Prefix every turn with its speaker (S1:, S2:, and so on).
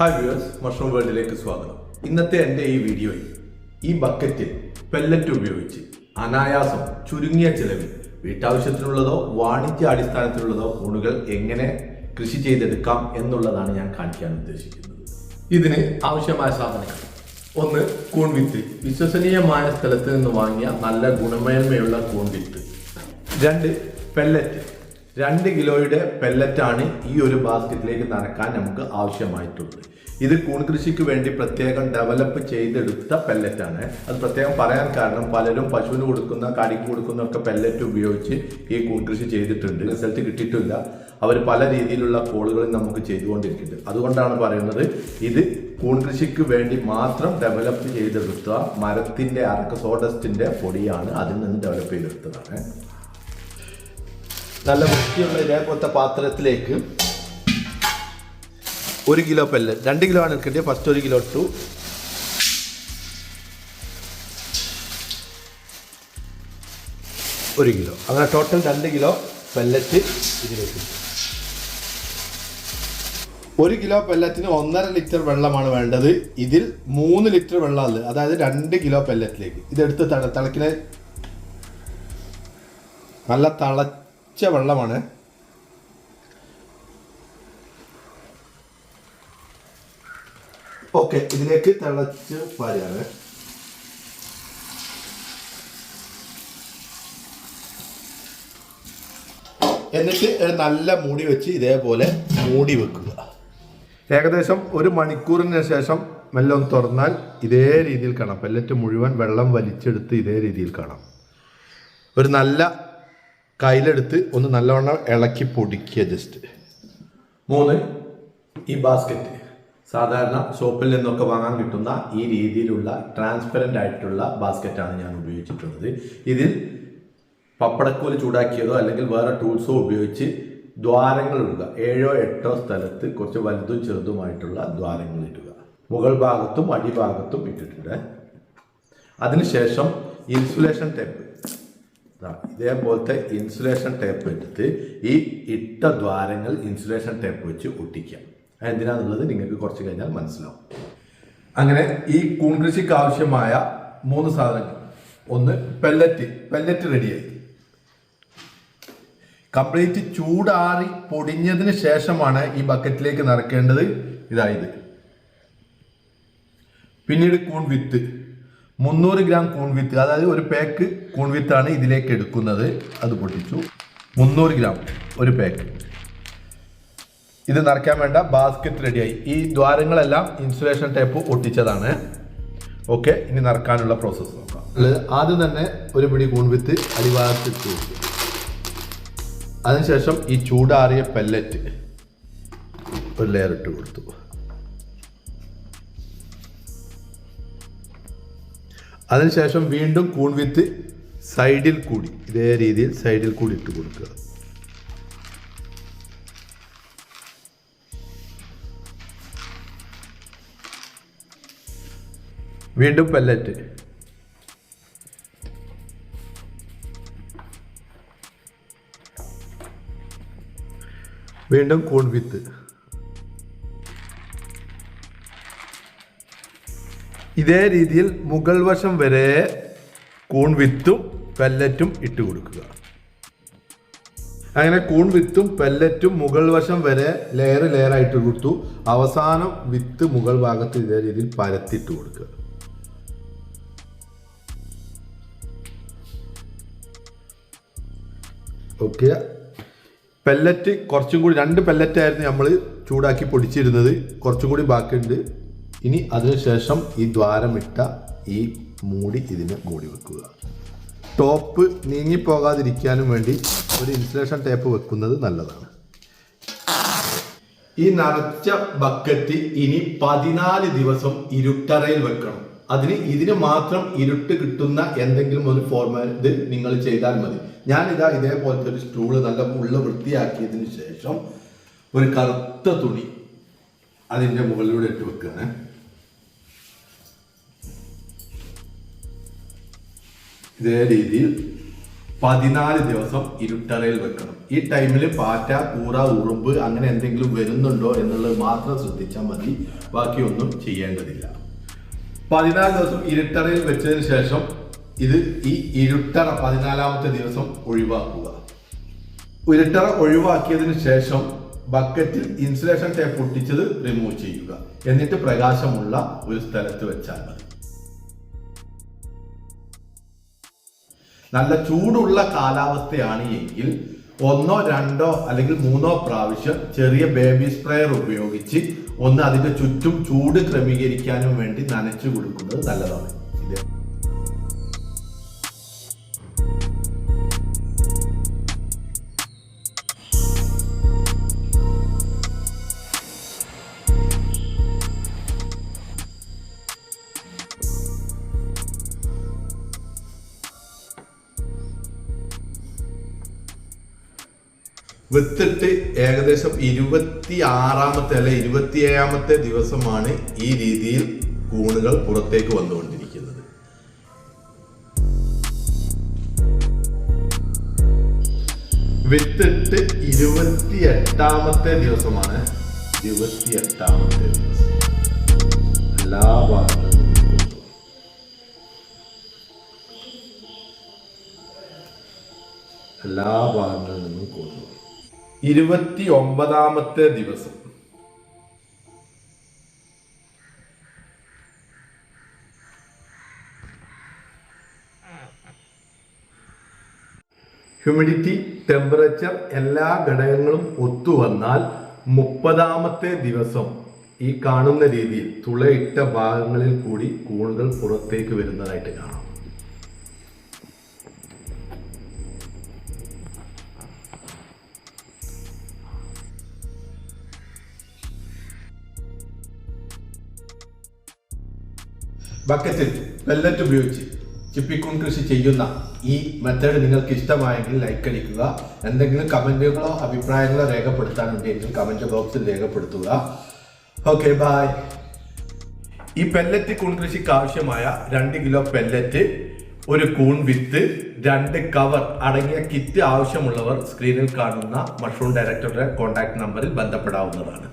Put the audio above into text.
S1: Hi viewers mushroom വേൾഡിലേക്ക് സ്വാഗതം. ഇന്നത്തെ എന്റെ ഈ വീഡിയോയിൽ ഈ ബക്കറ്റിൽ പെല്ലറ്റ് ഉപയോഗിച്ച് അനായാസം ചുരുങ്ങിയ ചിലവിൽ വീട്ടാവശ്യത്തിനുള്ളതോ വാണിജ്യ അടിസ്ഥാനത്തിലുള്ളതോ ഊണുകൾ എങ്ങനെ കൃഷി ചെയ്തെടുക്കാം എന്നുള്ളതാണ് ഞാൻ കാണിക്കാൻ ഉദ്ദേശിക്കുന്നത്. ഇതിന് ആവശ്യമായ സാധനങ്ങൾ. ഒന്ന് കൂൺ വിത്ത്. വിശ്വസനീയമായ സ്ഥലത്ത് നിന്ന് വാങ്ങിയ നല്ല ഗുണമേന്മയുള്ള കൂൺ വിത്ത്. രണ്ട് പെല്ലറ്റ് രണ്ട് കിലോയുടെ പെല്ലറ്റാണ് ഈ ഒരു ബാസ്ക്കറ്റിലേക്ക് നനക്കാൻ നമുക്ക് ആവശ്യമായിട്ടുള്ളത്. ഇത് കൂൺ കൃഷിക്ക് വേണ്ടി പ്രത്യേകം ഡെവലപ്പ് ചെയ്തെടുത്ത പെല്ലറ്റാണ് അത് പ്രത്യേകം പറയാൻ കാരണം പലരും പശുവിന് കൊടുക്കുന്ന കടിക്ക് കൊടുക്കുന്ന ഒക്കെ പെല്ലറ്റ് ഉപയോഗിച്ച് ഈ കൂൺ കൃഷി ചെയ്തിട്ടുണ്ട്. റിസൾട്ട് കിട്ടിയിട്ടില്ല. അവർ പല രീതിയിലുള്ള കോളുകളും നമുക്ക് ചെയ്തുകൊണ്ടിരിക്കുന്നുണ്ട്. അതുകൊണ്ടാണ് പറയുന്നത് ഇത് കൂൺ കൃഷിക്ക് വേണ്ടി മാത്രം ഡെവലപ്പ് ചെയ്തെടുത്ത മരത്തിന്റെ അറക്ക സോഡസ്റ്റിന്റെ പൊടിയാണ് അതിൽ നിന്ന് ഡെവലപ്പ് ചെയ്തെടുത്തതാണ്. നല്ല വൃത്തിയുള്ള ഇതേപോലത്തെ പാത്രത്തിലേക്ക് ഒരു കിലോ പെല്ല് രണ്ട് കിലോ ആണ് എടുക്കേണ്ടത്. ഫസ്റ്റ് ഒരു കിലോ ഇട്ടു ഒരു കിലോ. അങ്ങനെ ടോട്ടൽ രണ്ട് കിലോ പെല്ലറ്റ് ഇതിലേക്ക് ഒരു കിലോ പെല്ലറ്റിന് ഒന്നര ലിറ്റർ വെള്ളമാണ് വേണ്ടത്. ഇതിൽ മൂന്ന് ലിറ്റർ വെള്ളമാണ് അതായത് രണ്ട് കിലോ പെല്ലറ്റിലേക്ക് ഇതെടുത്ത് തള തിളക്കിന് നല്ല തിളച്ച വെള്ളമാണ്. ഓക്കെ ഇതിലേക്ക് തിളച്ച് പാരാണ് എന്നിട്ട് നല്ല മൂടി വെച്ച് ഇതേപോലെ മൂടി വെക്കുക. ഏകദേശം ഒരു മണിക്കൂറിന് ശേഷം മെല്ലെ ഒന്ന് തുറന്നാൽ ഇതേ രീതിയിൽ കാണാം. പെല്ലറ്റ് മുഴുവൻ വെള്ളം വലിച്ചെടുത്ത് ഇതേ രീതിയിൽ കാണാം. ഒരു നല്ല കയ്യിലെടുത്ത് ഒന്ന് നല്ലവണ്ണം ഇളക്കി പൊടിക്കുക ജസ്റ്റ് മൂന്ന് ഈ ബാസ്ക്കറ്റ് സാധാരണ ഷോപ്പിൽ നിന്നൊക്കെ വാങ്ങാൻ കിട്ടുന്ന ഈ രീതിയിലുള്ള ട്രാൻസ്പെറന്റ് ആയിട്ടുള്ള ബാസ്ക്കറ്റാണ് ഞാൻ ഉപയോഗിച്ചിട്ടുള്ളത്. ഇതിൽ പപ്പടക്കോൽ ചൂടാക്കിയതോ അല്ലെങ്കിൽ വേറെ ടൂൾസോ ഉപയോഗിച്ച് ദ്വാരങ്ങൾ ഇടുക. ഏഴോ എട്ടോ സ്ഥലത്ത് കുറച്ച് വലുതും ചെറുതുമായിട്ടുള്ള ദ്വാരങ്ങൾ ഇടുക. മുകൾ ഭാഗത്തും അടിഭാഗത്തും ഇട്ടിട്ടുണ്ട്. അതിനുശേഷം ഇൻസുലേഷൻ ടേപ്പ് ഇതേപോലത്തെ ഇൻസുലേഷൻ ടേപ്പ് എടുത്ത് ഈ ഇട്ട ദ്വാരങ്ങൾ ഇൻസുലേഷൻ ടേപ്പ് വെച്ച് ഒട്ടിക്കാം. എന്തിനാണെന്നുള്ളത് നിങ്ങൾക്ക് കുറച്ച് കഴിഞ്ഞാൽ മനസ്സിലാവും. അങ്ങനെ ഈ കൂൺകൃഷിക്ക് ആവശ്യമായ മൂന്ന് സാധനങ്ങൾ. ഒന്ന് പെല്ലറ്റ് പെല്ലറ്റ് റെഡിയായി കംപ്ലീറ്റ് ചൂടാറി പൊടിഞ്ഞതിന് ശേഷമാണ് ഈ ബക്കറ്റിലേക്ക് നിറക്കേണ്ടത് ഇതായത് പിന്നീട് കൂൺ വിത്ത്. മുന്നൂറ് ഗ്രാം കൂൺ വിത്ത് അതായത് ഒരു പാക്ക് കൂൺ ആണ് ഇതിലേക്ക് എടുക്കുന്നത്. അത് പൊട്ടിച്ചു. മുന്നൂറ് ഗ്രാം ഒരു പാക്ക് ഇത് നിറയ്ക്കാൻ വേണ്ട ബാസ്ക്കറ്റ് റെഡിയായി ഈ ദ്വാരങ്ങളെല്ലാം ഇൻസുലേഷൻ ടേപ്പ് ഒട്ടിച്ചതാണ്. ഓക്കെ ഇനി നിറക്കാനുള്ള പ്രോസസ്സ് നോക്കാം. ആദ്യം തന്നെ ഒരു പിടി കൂൺ വിത്ത് അടിഭാഗത്ത് ഇട്ട് അതിനുശേഷം ഈ ചൂടാറിയ പെല്ലറ്റ് ഒരു ലെയർ ഇട്ട് കൊടുത്തു. അതിനുശേഷം വീണ്ടും കൂൺ വിത്ത് സൈഡിൽ കൂടി ഇതേ രീതിയിൽ സൈഡിൽ കൂടി ഇട്ട് കൊടുക്കുക. വീണ്ടും പെല്ലറ്റ്. വീണ്ടും കൂൺ വിത്ത്. ഇതേ രീതിയിൽ മുകൾ വശം വരെ കൂൺ വിത്തും പെല്ലറ്റും ഇട്ട് കൊടുക്കുക. അങ്ങനെ കൂൺ വിത്തും പെല്ലറ്റും മുകൾ വശം വരെ ലെയർ ലെയറായിട്ട് കൊടുത്തു. അവസാനം വിത്ത് മുകൾ ഭാഗത്ത് ഇതേ രീതിയിൽ പരത്തിട്ട് കൊടുക്കുക. ഓക്കെ. പെല്ലറ്റ് കുറച്ചും കൂടി രണ്ട് പെല്ലറ്റായിരുന്നു നമ്മൾ ചൂടാക്കി പൊടിച്ചിരുന്നത്. കുറച്ചും കൂടി ബാക്കിയുണ്ട്. ഇനി അതിനുശേഷം ഈ ദ്വാരമിട്ട ഈ മൂടി ഇതിന് മൂടി വെക്കുക. ടോപ്പ് നീങ്ങിപ്പോകാതിരിക്കാനും വേണ്ടി ഒരു ഇൻസുലേഷൻ ടേപ്പ് വെക്കുന്നത് നല്ലതാണ്. ഈ നിറച്ച ബക്കറ്റ് ഇനി പതിനാല് ദിവസം ഇരുട്ടറയിൽ വെക്കണം. അതിന് ഇതിന് മാത്രം ഇരുട്ട് കിട്ടുന്ന എന്തെങ്കിലും ഒരു ഫോർമാറ്റ് നിങ്ങൾ ചെയ്താൽ മതി. ഞാനിതാ ഇതേപോലത്തെ ഒരു സ്റ്റൂൾ നല്ല ഉള്ള വൃത്തിയാക്കിയതിന് ശേഷം ഒരു കറുത്ത തുണി അതിന്റെ മുകളിലൂടെ ഇട്ട് വെക്കുകയാണ്. ഇതേ രീതിയിൽ പതിനാല് ദിവസം ഇരുട്ടറയിൽ വെക്കണം. ഈ ടൈമിൽ പാറ്റ കൂറ ഉറുമ്പ് അങ്ങനെ എന്തെങ്കിലും വരുന്നുണ്ടോ എന്നുള്ളത് മാത്രം ശ്രദ്ധിച്ചാൽ മതി. ബാക്കിയൊന്നും ചെയ്യേണ്ടതില്ല. പതിനാല് ദിവസം ഇരുട്ടറയിൽ വെച്ചതിന് ശേഷം ഇത് ഈ ഇരുട്ടറ പതിനാലാമത്തെ ദിവസം ഒഴിവാക്കുക. ഇരുട്ടറ ഒഴിവാക്കിയതിന് ശേഷം ബക്കറ്റിൽ ഇൻസുലേഷൻ ടേപ്പ് ഒട്ടിച്ചത് റിമൂവ് ചെയ്യുക. എന്നിട്ട് പ്രകാശമുള്ള ഒരു സ്ഥലത്ത് വെച്ചാൽ മതി. നല്ല ചൂടുള്ള കാലാവസ്ഥയാണ് എങ്കിൽ ഒന്നോ രണ്ടോ അല്ലെങ്കിൽ മൂന്നോ പ്രാവശ്യം ചെറിയ ബേബി സ്പ്രേയർ ഉപയോഗിച്ച് ഒന്ന് അതിന്റെ ചുറ്റും ചൂട് ക്രമീകരിക്കാനും വേണ്ടി നനച്ചു കൊടുക്കുന്നത് നല്ലതാണ്. ഇത് വിത്തിട്ട് ഏകദേശം ഇരുപത്തി ആറാമത്തെ അല്ലെ ഇരുപത്തിയേഴാമത്തെ ദിവസമാണ് ഈ രീതിയിൽ കൂണുകൾ പുറത്തേക്ക് വന്നുകൊണ്ടിരിക്കുന്നത്. വിത്തിട്ട് ഇരുപത്തി എട്ടാമത്തെ ദിവസമാണ്. ഇരുപത്തി എട്ടാമത്തെ ദിവസം. എല്ലാ ഭാഗങ്ങളും എല്ലാ ഭാഗങ്ങളിൽ നിന്നും കൊണ്ടുപോകും ഇരുപത്തി ഒമ്പതാമത്തെ ദിവസം. ഹ്യൂമിഡിറ്റി ടെമ്പറേച്ചർ എല്ലാ ഘടകങ്ങളും ഒത്തുവന്നാൽ മുപ്പതാമത്തെ ദിവസം ഈ കാണുന്ന രീതിയിൽ തുളയിട്ട ഭാഗങ്ങളിൽ കൂടി കൂണുകൾ പുറത്തേക്ക് വരുന്നതായിട്ട് കാണാം. ബക്കറ്റിൽ പെല്ലറ്റ് ഉപയോഗിച്ച് ചിപ്പിക്കൂൺ കൃഷി ചെയ്യുന്ന ഈ മെത്തേഡ് നിങ്ങൾക്ക് ഇഷ്ടമായെങ്കിൽ ലൈക്ക് അടിക്കുക. എന്തെങ്കിലും കമന്റുകളോ അഭിപ്രായങ്ങളോ രേഖപ്പെടുത്താനുണ്ടെങ്കിൽ കമന്റ് ബോക്സിൽ രേഖപ്പെടുത്തുക. ഓക്കെ ബായ് ഈ പെല്ലറ്റ് കൂൺ കൃഷിക്ക് ആവശ്യമായ രണ്ട് കിലോ പെല്ലറ്റ് ഒരു കൂൺ വിത്ത് രണ്ട് കവർ അടങ്ങിയ കിറ്റ് ആവശ്യമുള്ളവർ സ്ക്രീനിൽ കാണുന്ന മഷ്റൂം ഡയറക്ടറുടെ കോൺടാക്ട് നമ്പറിൽ ബന്ധപ്പെടാവുന്നതാണ്.